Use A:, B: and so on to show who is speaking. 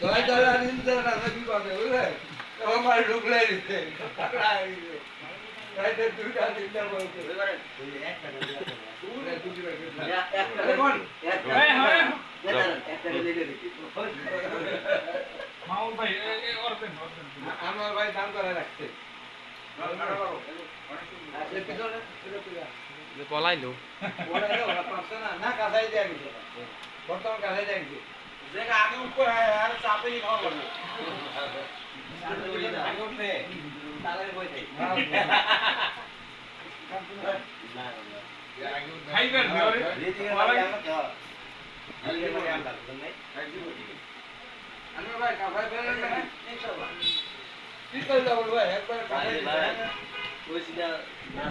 A: দয়া দয়া আর ইন্দা না কি আমার ঢুকলে দিতে দুইটা তিনটা বলছে
B: ভাই।
A: আমার দাম করে রাখছে।
C: পলাইলো।
A: না। কাঁথাই দেয়া বর্তমান কাঁথাই দেয়া
B: আগে উপর আর চাপেই খাওয়া লাগবে। খাইবেন।
A: আমার ভাই কাঁথাই ফেলে না কি করে যাব ভাই একবার কাঁথাই দিতে হ্যাঁ